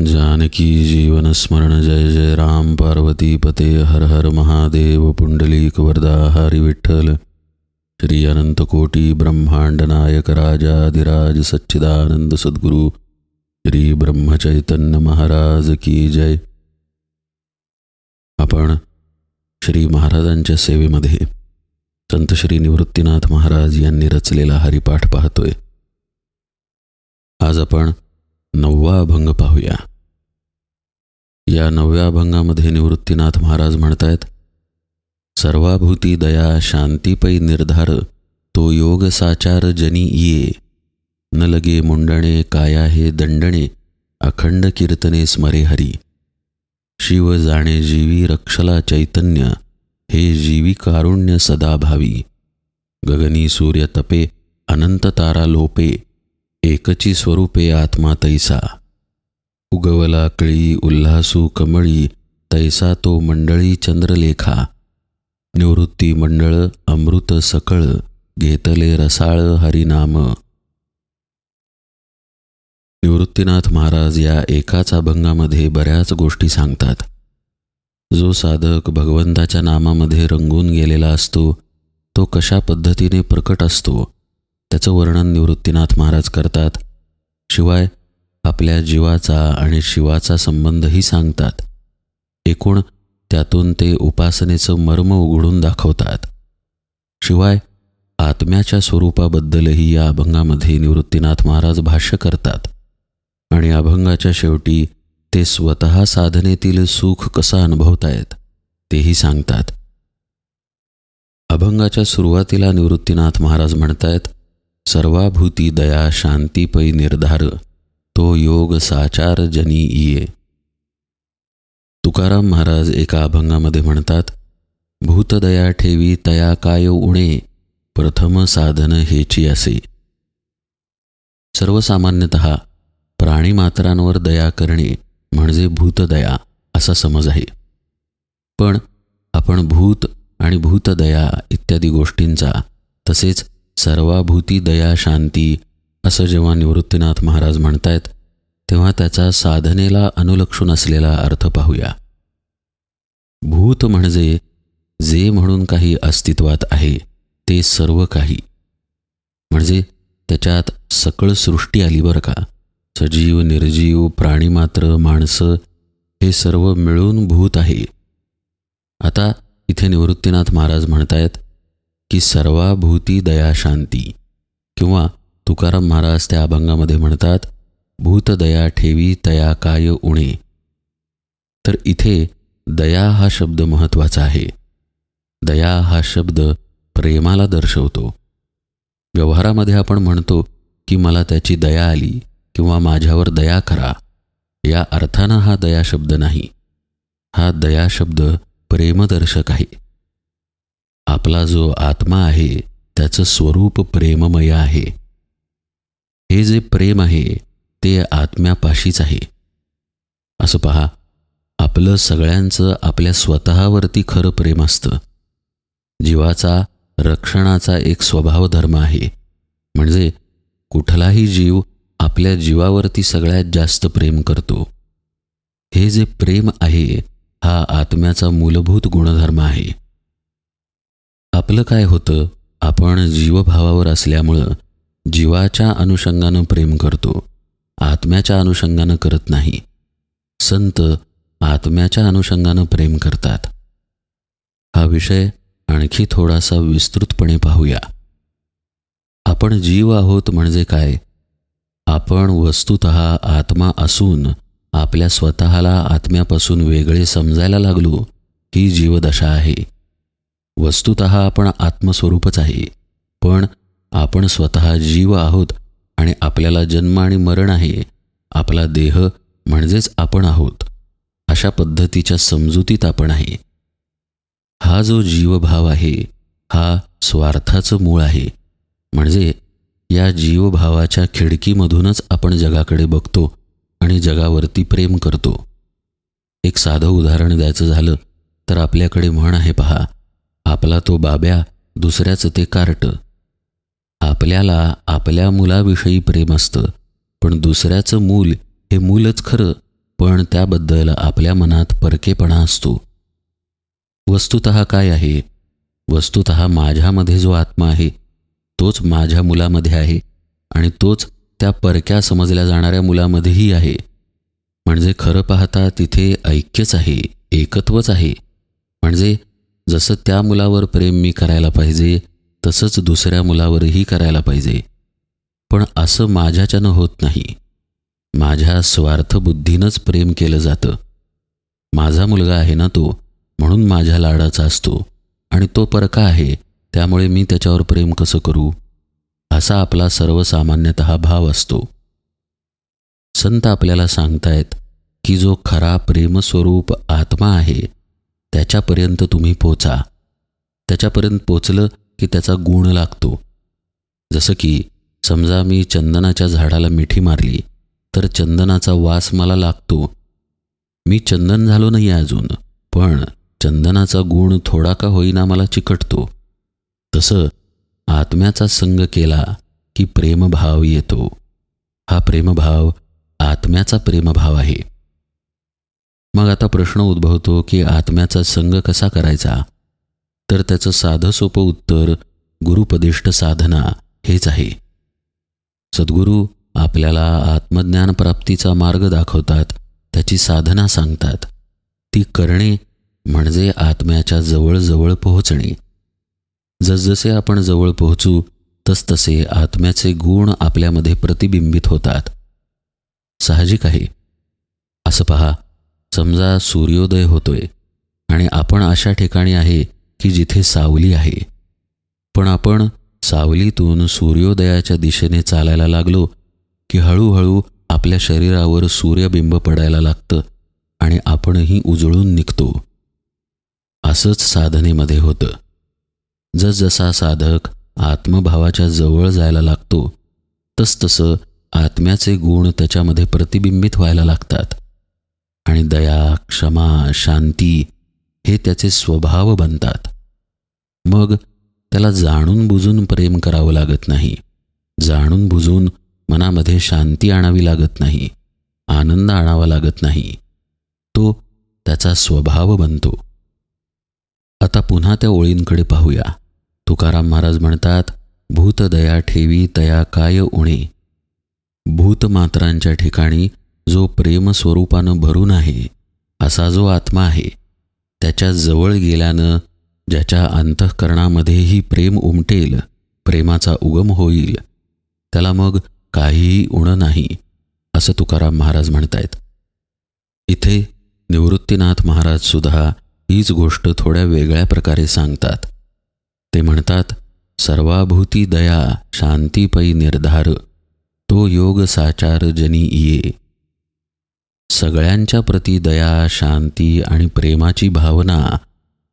जानकी जीवन स्मरण जय जय राम। पार्वती पते हर हर महादेव। पुंडलिक वरदा हरी विठ्ठल। श्री अनंत कोटी ब्रह्मांड नायक राजाधिराज सच्चिदानंद सद्गुरु। श्री ब्रह्मचैतन्य महाराज की जय। आपण श्री महाराजांच्या सेवेमध्ये संत श्री निवृत्तीनाथ महाराज यांनी रचलेला हरिपाठ पाहतोय. आज आपण नववा अभंग पाहूया. या नवव्या अभंगामध्ये निवृत्तीनाथ महाराज म्हणतायत सर्वाभूती दया शांतीपै निर्धार तो योग साचार जनी ये न लगे मुंडणे काया हे दंडणे अखंड कीर्तने स्मरे हरी. शिव जाणे जीवी रक्षला चैतन्य हे जीवी कारुण्य सदा भावी. गगनी सूर्य तपे अनंत तारा लोपे एकची स्वरूपे आत्मा तैसा. उगवला कळी उल्हासू कमळी तैसा तो मंडळी चंद्रलेखा. निवृत्ती मंडळ अमृत सकळ घेतले रसाळ हरिनाम. निवृत्तीनाथ महाराज या एकाच अभंगामध्ये बऱ्याच गोष्टी सांगतात. जो साधक भगवंताच्या नामामध्ये रंगून गेलेला असतो तो कशा पद्धतीने प्रकट असतो? त्याचं वर्णन निवृत्तीनाथ महाराज करतात. शिवाय आपल्या जीवाचा आणि शिवाचा संबंधही सांगतात. एकूण त्यातून ते उपासनेचं मर्म उघडून दाखवतात. शिवाय आत्म्याच्या स्वरूपाबद्दलही या अभंगामध्ये निवृत्तीनाथ महाराज भाष्य करतात. आणि अभंगाच्या शेवटी ते स्वतः साधनेतील सुख कसा अनुभवतायत तेही सांगतात. अभंगाच्या सुरुवातीला निवृत्तीनाथ महाराज म्हणतायत सर्वाभूती दया शांतीपै निर्धार तो योग साचार जनी इये. तुकाराम महाराज एका अभंगामध्ये म्हणतात भूतदया ठेवी तया काय उणे प्रथम साधन हेची असे. सर्वसामान्यत प्राणीमात्रांवर दया करणे म्हणजे भूतदया असा समज आहे. पण आपण भूत आणि भूतदया इत्यादी गोष्टींचा तसेच सर्वाभूती दया शांती असं जेव्हा निवृत्तीनाथ महाराज म्हणतायत तेव्हा त्याचा साधनेला अनुलक्षून असलेला अर्थ पाहूया. भूत म्हणजे जे म्हणून काही अस्तित्वात आहे ते सर्व काही. म्हणजे त्याच्यात सकळ सृष्टी आली बरं का? सजीव निर्जीव प्राणीमात्र माणसं हे सर्व मिळून भूत आहे. आता इथे निवृत्तीनाथ महाराज म्हणतायत की सर्वाभूती दया शांती. किंवा तुकाराम महाराज त्या अभंगामध्ये म्हणतात भूतदया ठेवी तया काय उणे. तर इथे दया हा शब्द महत्त्वाचा आहे. दया हा शब्द प्रेमाला दर्शवतो. व्यवहारामध्ये आपण म्हणतो की मला त्याची दया आली किंवा माझ्यावर दया करा. या अर्थानं हा दया शब्द नाही. हा दया शब्द प्रेमदर्शक आहे. आपला जो आत्मा आहे त्याचं स्वरूप प्रेममय आहे. हे जे प्रेम आहे ते आत्म्यापाशीच आहे. असं पहा आपलं सगळ्यांचं आपल्या स्वतःवरती खरं प्रेम असतं. जीवाचा रक्षणाचा एक स्वभाव धर्म आहे. म्हणजे कुठलाही जीव आपल्या जीवावरती सगळ्यात जास्त प्रेम करतो. हे जे प्रेम आहे हा आत्म्याचा मूलभूत गुणधर्म आहे. आपलं काय होतं आपण जीवभावावर असल्यामुळं जीवाच्या अनुषंगानं प्रेम करतो आत्म्याच्या अनुषंगानं करत नाही. संत आत्म्याच्या अनुषंगानं प्रेम करतात. हा विषय आणखी थोडासा विस्तृतपणे पाहूया. आपण जीव आहोत म्हणजे काय? आपण वस्तुत आत्मा असून आपल्या स्वतःला आत्म्यापासून वेगळे समजायला लागलो ही जीवदशा आहे. वस्तुत आपण आत्मस्वरूपच आहे. पण आपण स्वतः जीव आहोत आणि आपल्याला जन्म आणि मरण आहे. आपला देह म्हणजेच आपण आहोत. अशा पद्धतीच्या समजुतीत आपण आहे. हा जो जीवभाव आहे हा स्वार्थाचं मूळ आहे. म्हणजे या जीवभावाच्या खिडकीमधूनच आपण जगाकडे बघतो आणि जगावरती प्रेम करतो. एक साधं उदाहरण द्यायचं झालं तर आपल्याकडे म्हण आहे पहा. आपला तो बाब्या दुसऱ्याचं ते कार्ट. आपल्याला आपल्या मुलाविषयी प्रेम असतं पण दुसऱ्याचं मूल हे मूलच खरं पण त्याबद्दल आपल्या मनात परकेपणा असतो. वस्तुत काय आहे? वस्तुत माझ्यामध्ये जो आत्मा आहे तोच माझ्या मुलामध्ये आहे आणि तोच त्या परक्या समजल्या जाणाऱ्या मुलामध्येही आहे. म्हणजे खरं पाहता तिथे ऐक्यच आहे एकत्वच आहे. म्हणजे जसं त्या मुलावर प्रेम मी करायला पाहिजे तसंच दुसऱ्या मुलावरही करायला पाहिजे. पण असं माझ्याच्यानं होत नाही. माझ्या स्वार्थबुद्धीनंच प्रेम केलं जातं. माझा मुलगा आहे ना तो म्हणून माझ्या लाडाचा असतो. आणि तो परका आहे त्यामुळे मी त्याच्यावर प्रेम कसं करू? असा आपला सर्वसामान्यत भाव असतो. संत आपल्याला सांगतायत की जो खरा प्रेमस्वरूप आत्मा आहे त्याच्यापर्यंत तुम्ही पोचा. त्याच्यापर्यंत पोचलं की त्याचा गुण लागतो. जसं की समजा मी चंदनाच्या झाडाला मिठी मारली तर चंदनाचा वास मला लागतो. मी चंदन झालो नाही अजून पण चंदनाचा गुण थोडा का होईना मला चिकटतो. तसं आत्म्याचा संग केला की प्रेमभाव येतो. हा प्रेमभाव आत्म्याचा प्रेमभाव आहे. मग आता प्रश्न उद्भवतो की आत्म्याचा संग कसा करायचा? तर त्याचं साधं सोपं उत्तर गुरुपदिष्ट साधना हेच आहे. सद्गुरू आपल्याला आत्मज्ञान प्राप्तीचा मार्ग दाखवतात त्याची साधना सांगतात. ती करणे म्हणजे आत्म्याच्या जवळजवळ पोहोचणे. जसजसे आपण जवळ पोहोचू तसतसे आत्म्याचे गुण आपल्यामध्ये प्रतिबिंबित होतात. साहजिक आहे. असं पहा समजा सूर्योदय होतोय आणि आपण अशा ठिकाणी आहे की जिथे सावली आहे. पण आपण सावलीतून सूर्योदयाच्या दिशेने चालायला लागलो की हळूहळू आपल्या शरीरावर सूर्यबिंब पडायला लागतं आणि आपणही उजळून निघतो. असंच साधनेमध्ये होतं. जसजसा साधक आत्मभावाच्या जवळ जायला लागतो तसतसं आत्म्याचे गुण त्याच्यामध्ये प्रतिबिंबित व्हायला लागतात. आणि दया क्षमा शांती हे त्याचे स्वभाव बनतात. मग त्याला जाणून बुजून प्रेम करावं लागत नाही. जाणून बुजून मनामध्ये शांती आणावी लागत नाही. आनंद आणावा लागत नाही. तो त्याचा स्वभाव बनतो. आता पुन्हा त्या ओळींकडे पाहूया. तुकाराम महाराज म्हणतात भूतदया ठेवी तया काय उणे. भूतमात्रांच्या ठिकाणी जो प्रेमस्वरूपानं भरून आहे असा जो आत्मा आहे त्याच्याजवळ गेल्यानं ज्याच्या अंतःकरणामध्येही प्रेम उमटेल प्रेमाचा उगम होईल त्याला मग काहीही उणं नाही असं तुकाराम महाराज म्हणतायत. इथे निवृत्तीनाथ महाराज सुद्धा हीच गोष्ट थोड्या वेगळ्या प्रकारे सांगतात. ते म्हणतात सर्वाभूती दया शांतीपै निर्धार तो योग साचार जनी ये सगळ्यांच्या प्रती दया शांती आणि प्रेमाची भावना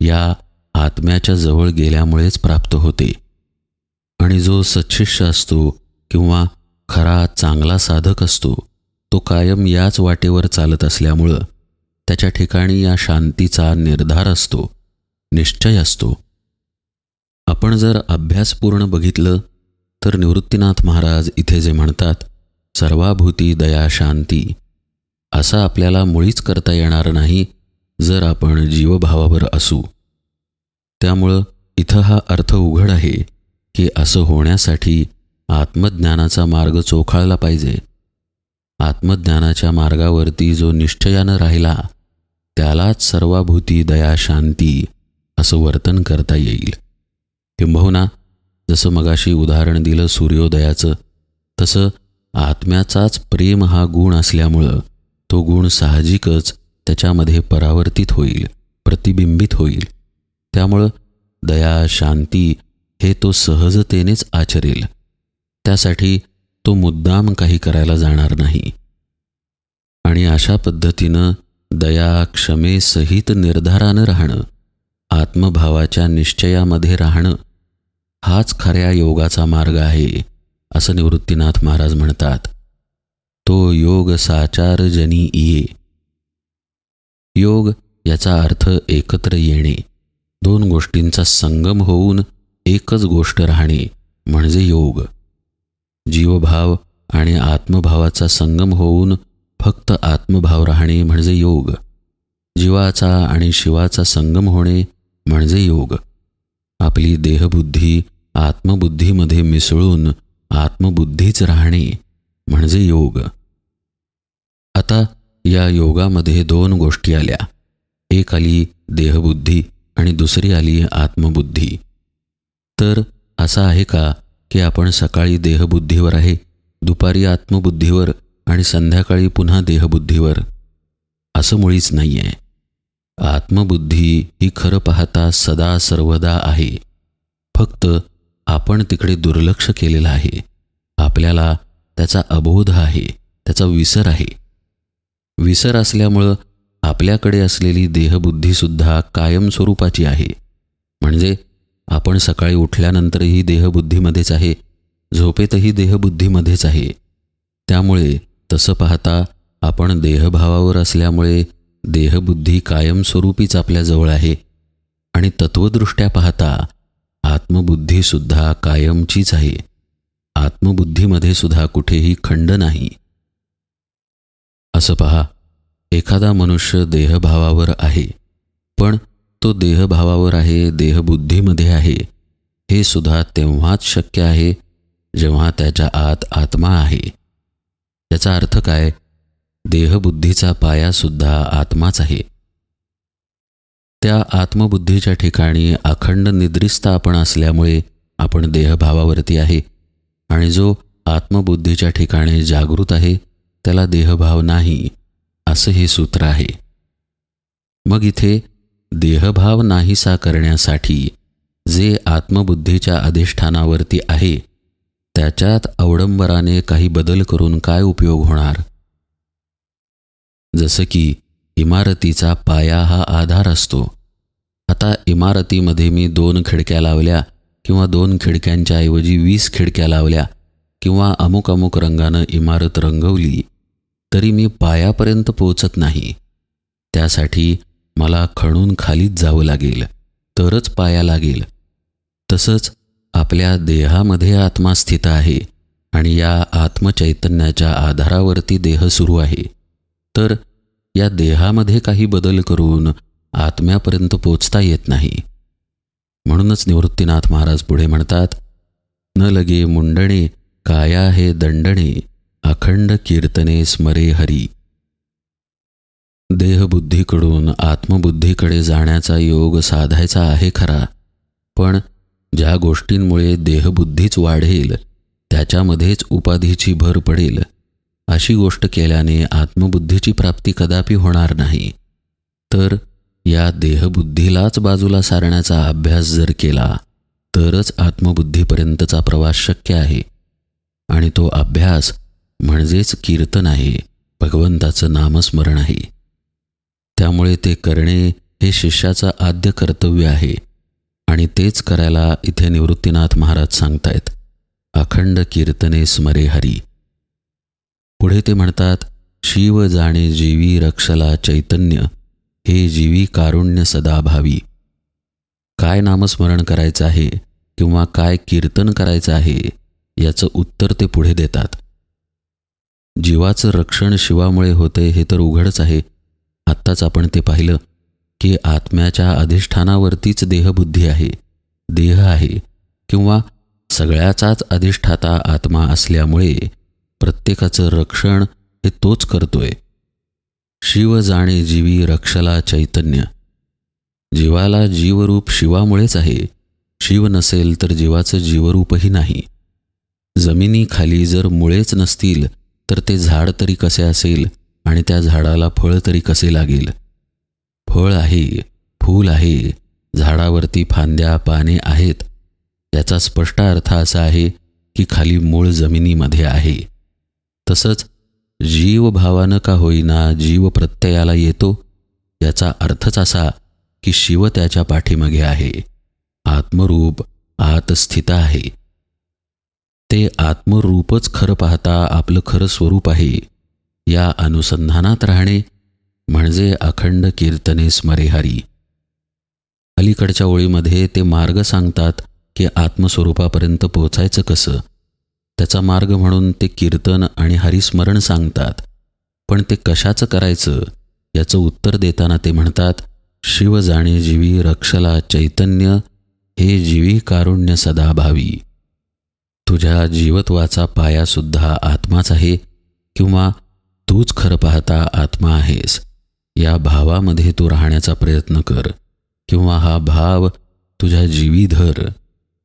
या आत्म्याच्या जवळ गेल्यामुळेच प्राप्त होते. आणि जो सच्छिष्य असतो किंवा खरा चांगला साधक असतो तो कायम याच वाटेवर चालत असल्यामुळं त्याच्या ठिकाणी या शांतीचा निर्धार असतो निश्चय असतो. आपण जर अभ्यासपूर्ण बघितलं तर निवृत्तीनाथ महाराज इथे जे म्हणतात सर्वाभूती दया शांती असं आपल्याला मुळीच करता येणार नाही जर आपण जीवभावावर असू. त्यामुळं इथं हा अर्थ उघड आहे की असं होण्यासाठी आत्मज्ञानाचा मार्ग चोखाळला पाहिजे. आत्मज्ञानाच्या मार्गावरती जो निश्चयानं राहिला त्यालाच सर्वाभूती दया शांती असं वर्तन करता येईल. किंबहुना जसं मगाशी उदाहरण दिलं सूर्योदयाचं तसं आत्म्याचाच प्रेम हा गुण असल्यामुळं तो गुण साहजिकच त्याच्यामध्ये परावर्तित होईल प्रतिबिंबित होईल. त्यामुळं दया शांती हे तो सहजतेनेच आचरेल. त्यासाठी तो मुद्दाम काही करायला जाणार नाही. आणि अशा पद्धतीनं दया क्षमेसहित निर्धारानं राहणं आत्मभावाच्या निश्चयामध्ये राहणं हाच खऱ्या योगाचा मार्ग आहे असं निवृत्तीनाथ महाराज म्हणतात. तो योग साचार जनी ये योग याचा अर्थ एकत्र येणे. दोन गोष्टींचा संगम होऊन एकच गोष्ट राहणे म्हणजे योग. जीवभाव आणि आत्मभावाचा संगम होऊन फक्त आत्मभाव राहणे म्हणजे योग. जीवाचा आणि शिवाचा संगम होणे म्हणजे योग. आपली देहबुद्धी आत्मबुद्धीमध्ये मिसळून आत्मबुद्धीच राहणे म्हणजे योग. आता या योगामध्ये दोन गोष्टी आल्या. एक आली देहबुद्धी आणि दुसरी आली आत्मबुद्धी. तर असा आहे का की आपण सकाळी देहबुद्धीवर आहे दुपारी आत्मबुद्धीवर आणि संध्याकाळी पुन्हा देहबुद्धीवर? असं मुळीच नाही आहे आत्मबुद्धी ही खरं पाहता सदा सर्वदा आहे. फक्त आपण तिकडे दुर्लक्ष केलेलं आहे. आपल्याला त्याचा अबोध आहे त्याचा विसर आहे. विसर असल्यामुळं आपल्याकडे असलेली देहबुद्धीसुद्धा कायमस्वरूपाची आहे. म्हणजे आपण सकाळी उठल्यानंतरही देहबुद्धीमध्येच आहे झोपेतही देहबुद्धीमध्येच आहे. त्यामुळे तसं पाहता आपण देहभावावर असल्यामुळे देहबुद्धी कायमस्वरूपीच आपल्याजवळ आहे. आणि तत्वदृष्ट्या पाहता आत्मबुद्धीसुद्धा कायमचीच आहे. आत्मबुद्धीमध्ये सुद्धा कुठेही खंड नाही. असं पहा एखादा मनुष्य देहभावावर आहे पण तो देहभावावर आहे देहबुद्धीमध्ये आहे हे सुद्धा तेव्हाच शक्य आहे जेव्हा त्याच्या आत आत्मा आहे. याचा अर्थ काय? देहबुद्धीचा पायासुद्धा आत्माच आहे. त्या आत्मबुद्धीच्या ठिकाणी अखंड निद्रिस्त आपण असल्यामुळे आपण देहभावावरती आहे. आणि जो आत्मबुद्धीच्या ठिकाणी जागृत आहे त्याला देहभाव नाही असं हे सूत्र आहे. मग इथे देहभाव नाहीसा करण्यासाठी जे आत्मबुद्धीच्या अधिष्ठानावरती आहे त्याच्यात अवडंबराने काही बदल करून काय उपयोग होणार? जसं की इमारतीचा पाया हा आधार असतो. आता इमारतीमध्ये मी दोन खिडक्या लावल्या किंवा दोन खिडक्यांच्या ऐवजी वीस खिडक्या लावल्या किंवा अमुक अमुक रंगानं इमारत रंगवली तरी मी पायापर्यंत पोचत नाही. त्यासाठी मला खणून खालीच जावं लागेल तरच पाया लागेल. तसंच आपल्या देहामध्ये आत्मा स्थित आहे आणि या आत्मचैतन्याच्या आधारावरती देह सुरू आहे. तर या देहामध्ये काही बदल करून आत्म्यापर्यंत पोचता येत नाही. म्हणूनच निवृत्तीनाथ महाराज पुढे म्हणतात न लगे मुंडणे काया हे दंडणे अखंड कीर्तने स्मरे हरी. देहबुद्धीकडून आत्मबुद्धीकडे जाण्याचा योग साधायचा आहे खरा पण ज्या गोष्टींमुळे देहबुद्धीच वाढेल त्याच्यामध्येच उपाधीची भर पडेल अशी गोष्ट केल्याने आत्मबुद्धीची प्राप्ती कदापि होणार नाही. तर या देहबुद्धीलाच बाजूला सारण्याचा अभ्यास जर केला तरच आत्मबुद्धीपर्यंतचा प्रवास शक्य आहे. आणि तो अभ्यास म्हणजेच कीर्तन आहे भगवंताचं नामस्मरण आहे. त्यामुळे ते करणे हे शिष्याचं आद्य कर्तव्य आहे. आणि तेच करायला इथे निवृत्तीनाथ महाराज सांगतायत अखंड कीर्तने स्मरे हरी. पुढे ते म्हणतात शिव जाणे जीवी रक्षला चैतन्य हे जीवी कारुण्य सदाभावी. काय नामस्मरण करायचं आहे किंवा काय कीर्तन करायचं आहे याचं उत्तर ते पुढे देतात. जीवाचं रक्षण शिवामुळे होते हे तर उघडच आहे. आत्ताच आपण ते पाहिलं की आत्म्याच्या अधिष्ठानावरतीच देहबुद्धी आहे देह आहे किंवा सगळ्याचाच अधिष्ठाता आत्मा असल्यामुळे प्रत्येकाचं रक्षण हे तोच करतोय. शिव जाणे जीवी रक्षला चैतन्य. जीवाला जीवरूप शिवामुळेच आहे. शिव नसेल तर जीवाचं जीवरूपही नाही. जमिनीखाली जर मुळेच नसतील तर ते झाड तरी कसे असेल आणि त्या झाडाला फळ तरी कसे लागेल? फळ आहे फूल आहे झाडावरती फांद्या पाने आहेत. याचा स्पष्ट अर्थ असा आहे की खाली मूळ जमिनीमध्ये आहे. तसंच जीवभावानं का होईना जीव प्रत्ययाला येतो? याचा अर्थच असा की शिव त्याच्या पाठीमागे आहे. आत्मरूप आत स्थित आहे. ते आत्मरूपच खरं पाहता आपलं खरं स्वरूप आहे. या अनुसंधानात राहणे म्हणजे अखंड कीर्तने स्मरेहारी अलीकडच्या ओळीमध्ये ते मार्ग सांगतात की आत्मस्वरूपापर्यंत पोचायचं कसं? त्याचा मार्ग म्हणून ते कीर्तन आणि हरिस्मरण सांगतात. पण ते कशाचं करायचं याचं उत्तर देताना ते म्हणतात शिव जाणे जीवी रक्षला चैतन्य हे जीवी कारुण्य सदा भावी. तुझ्या जीवत्वाचा पायासुद्धा आत्माच आहे किंवा तूच खरं पाहता आत्मा आहेस. या भावामध्ये तू राहण्याचा प्रयत्न कर किंवा हा भाव तुझ्या जीवी धर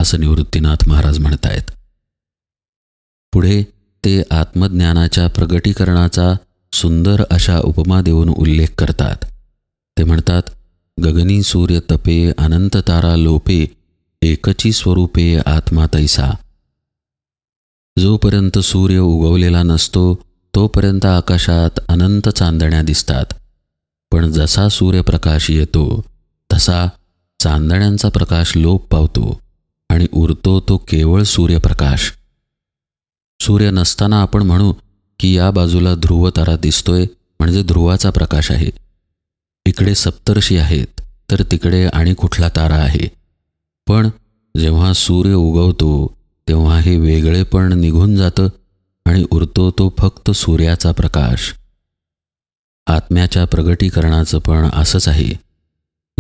असं निवृत्तीनाथ महाराज म्हणतायत. पुढे ते आत्मज्ञानाच्या प्रगटीकरणाचा सुंदर अशा उपमा देऊन उल्लेख करतात. ते म्हणतात गगनी सूर्य तपे अनंत तारा लोपे एकची स्वरूपे आत्मा तैसा. जोपर्यंत सूर्य उगवलेला नसतो तोपर्यंत आकाशात अनंत चांदण्या दिसतात. पण जसा सूर्यप्रकाश येतो तसा चांदण्यांचा प्रकाश लोप पावतो आणि उरतो तो केवळ सूर्यप्रकाश. सूर्य नसताना आपण म्हणू की या बाजूला ध्रुव तारा दिसतोय म्हणजे ध्रुवाचा प्रकाश आहे. इकडे सप्तर्षी आहेत तर तिकडे आणि कुठला तारा आहे. पण जेव्हा सूर्य उगवतो तेव्हा हे वेगळेपण निघून जातं आणि उरतो तो फक्त सूर्याचा प्रकाश. आत्म्याच्या प्रगटीकरणाचं पण असंच आहे.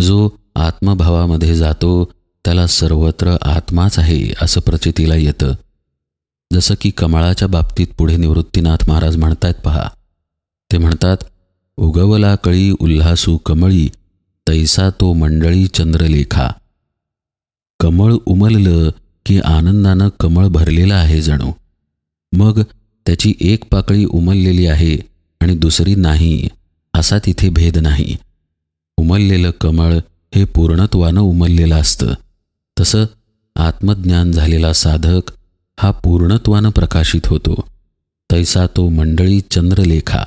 जो आत्मभावामध्ये जातो त्याला सर्वत्र आत्माच आहे असं प्रचितीला येतं. जसं की कमळाच्या बाबतीत पुढे निवृत्तीनाथ महाराज म्हणतायत पहा. ते म्हणतात उगवला कळी उल्हासू कमळी तैसा तो मंडळी चंद्रलेखा. कमळ उमललं की आनंदानं कमळ भरलेलं आहे जणू. मग त्याची एक पाकळी उमललेली आहे आणि दुसरी नाही असा तिथे भेद नाही. उमललेलं कमळ हे पूर्णत्वानं उमललेलं असतं. तसं आत्मज्ञान झालेला साधक हा पूर्णत्वानं प्रकाशित होतो. तैसा तो मंडळी चंद्रलेखा.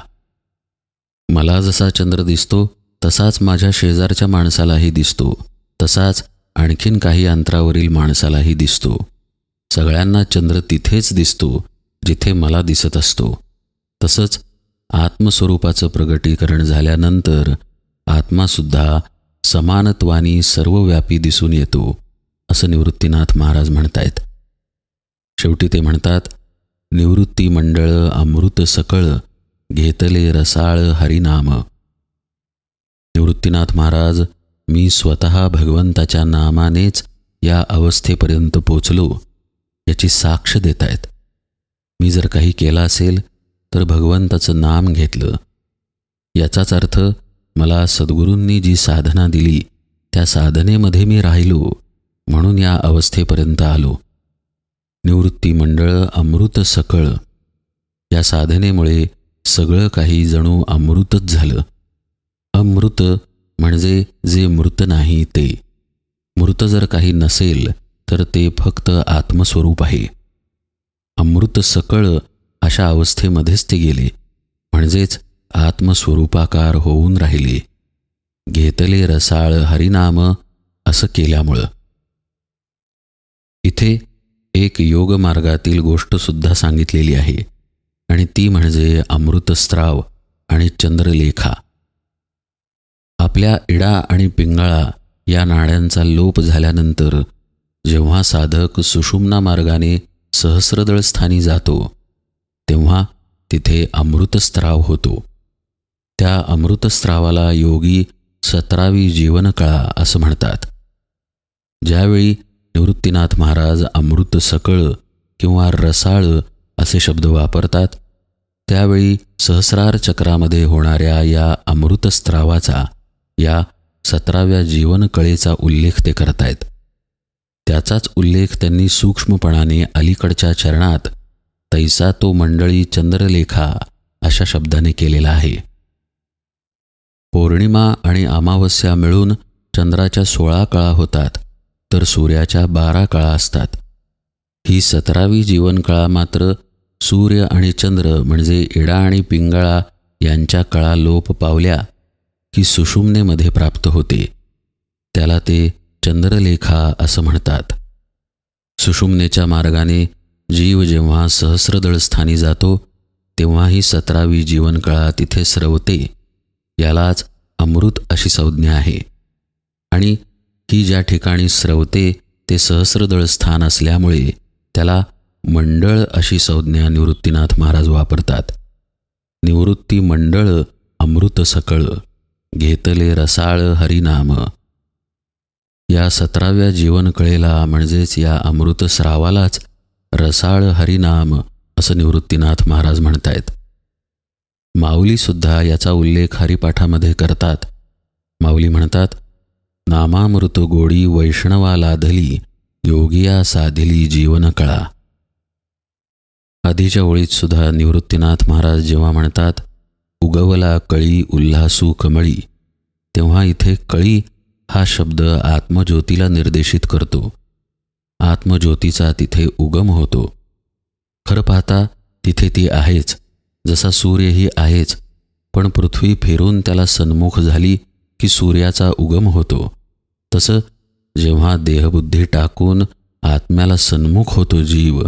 मला जसा चंद्र दिसतो तसाच माझ्या शेजारच्या माणसालाही दिसतो. तसाच आणखीन काही अंतरावरील माणसालाही दिसतो. सगळ्यांना चंद्र तिथेच दिसतो जिथे मला दिसत असतो. तसंच आत्मस्वरूपाचं प्रगटीकरण झाल्यानंतर आत्मासुद्धा समानत्वानी सर्वव्यापी दिसून येतो असं निवृत्तीनाथ महाराज म्हणतायत. शेवटी ते म्हणतात निवृत्ती मंडळ अमृत सकळ घेतले रसाळ हरिनाम. निवृत्तीनाथ महाराज मी स्वतः भगवंताच्या नामानेच या अवस्थेपर्यंत पोचलो. याची साक्ष देत आहेत मी जर काही केलं असेल तर भगवंताचं नाम घेतलं. याचाच अर्थ मला सद्गुरूंनी जी साधना दिली त्या साधनेमध्ये मी राहिलो म्हणून या अवस्थेपर्यंत आलो. निवृत्ती मंडळ अमृत सकळ. या साधनेमुळे सगळं काही जणू अमृतच झालं. अमृत म्हणजे जे मृत नाही ते. मृत जर काही नसेल तर ते फक्त आत्मस्वरूप आहे. अमृत सकळ अशा अवस्थेमध्येच ते गेले म्हणजेच आत्मस्वरूपाकार होऊन राहिले. घेतले रसाळ हरिनाम असं केल्यामुळं. इथे एक योगमार्गातील गोष्टसुद्धा सांगितलेली आहे. आणि ती म्हणजे अमृतस्त्राव आणि चंद्रलेखा. आपल्या इडा आणि पिंगाळा या नाण्यांचा लोप झाल्यानंतर जेव्हा साधक सुषुम्ना मार्गाने सहस्रदळ स्थानी जातो तेव्हा तिथे अमृतस्त्राव होतो. त्या अमृतस्त्रावाला योगी सतरावी जीवनकळा असं म्हणतात. ज्यावेळी निवृत्तीनाथ महाराज अमृत सकळ किंवा रसाळ असे शब्द वापरतात. त्यावेळी सहस्रार चक्रामध्ये होणाऱ्या या अमृतस्त्रावाचा या सतराव्या जीवनकळेचा उल्लेख ते करतायत. त्याचाच उल्लेख त्यांनी सूक्ष्मपणाने अलीकडच्या चरणात तैसा तो मंडळी चंद्रलेखा अशा शब्दाने केलेला आहे. पौर्णिमा आणि अमावस्या मिळून चंद्राच्या सोळा कळा होतात. तर सूर्याच्या बारा कळा असतात. ही सतरावी जीवनकळा मात्र सूर्य आणि चंद्र म्हणजे इडा आणि पिंगळा यांच्या कळा लोप पावल्या की सुषुम्नेमध्ये प्राप्त होते. त्याला ते चंद्रलेखा असं म्हणतात. सुषुम्नेच्या मार्गाने जीव जेव्हा सहस्रदळ स्थानी जातो तेव्हा ही सतरावी जीवनकळा तिथे स्रवते. यालाच अमृत अशी संज्ञा आहे. आणि ही ज्या ठिकाणी स्रवते ते सहस्रदळ स्थान असल्यामुळे त्याला मंडळ अशी संज्ञा निवृत्तीनाथ महाराज वापरतात. निवृत्ती मंडळ अमृत सकळ घेतले रसाळ हरिनाम. या सतराव्या जीवनकळेला म्हणजेच या अमृत स्रावालाच रसाळ हरिनाम असं निवृत्तीनाथ महाराज म्हणतायत. माऊलीसुद्धा याचा उल्लेख हरिपाठामध्ये करतात. माऊली म्हणतात नामामृत गोडी वैष्णवालाधली योगिया साधिली जीवनकळा आधीच्या ओळीत सुद्धा निवृत्तीनाथ महाराज जेव्हा म्हणतात उगवला कळी उल्हासू कमळी तेव्हा इथे कळी हा शब्द आत्मज्योतीला निर्देशित करतो आत्मज्योतीचा तिथे उगम होतो खरं पाहता तिथे ती आहेच जसा सूर्यही आहेच पण पृथ्वी फिरून त्याला सन्मुख झाली की सूर्याचा उगम होतो. तसं जेव्हा देहबुद्धी टाकून आत्म्याला सन्मुख होतो जीव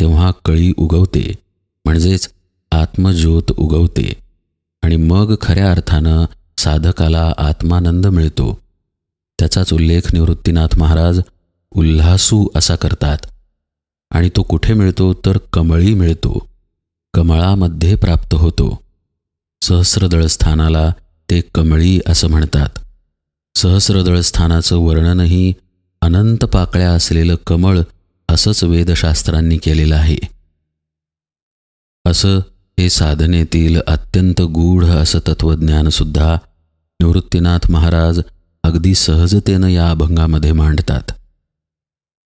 तेव्हा कळी उगवते म्हणजेच आत्मज्योत उगवते. आणि मग खऱ्या अर्थानं साधकाला आत्मानंद मिळतो. त्याचाच उल्लेख निवृत्तीनाथ महाराज उल्हासू असा करतात. आणि तो कुठे मिळतो तर कमळी मिळतो. कमळामध्ये प्राप्त होतो. सहस्रदळ स्थानाला ते कमळी असं म्हणतात. सहस्रदळ स्थानाचं वर्णनही अनंत पाकळ्या असलेलं कमळ असंच वेदशास्त्रांनी केलेलं आहे. असं हे साधनेतील अत्यंत गूढ असं तत्त्वज्ञानसुद्धा निवृत्तीनाथ महाराज अगदी सहजतेनं या अभंगामध्ये मांडतात.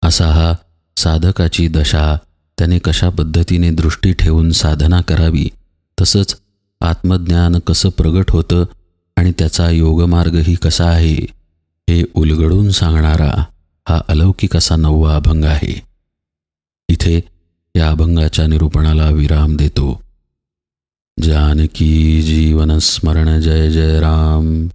असा हा साधकाची दशा त्याने कशा पद्धतीने दृष्टी ठेवून साधना करावी तसंच आत्मज्ञान कसं प्रगट होतं आणि त्याचा योगमार्गही कसा आहे हे उलगडून सांगणारा हा अलौकिक असा नववा अभंग आहे. इथे या अभंगाच्या निरूपणाला विराम देतो. जानकी जीवन स्मरण जय जय राम.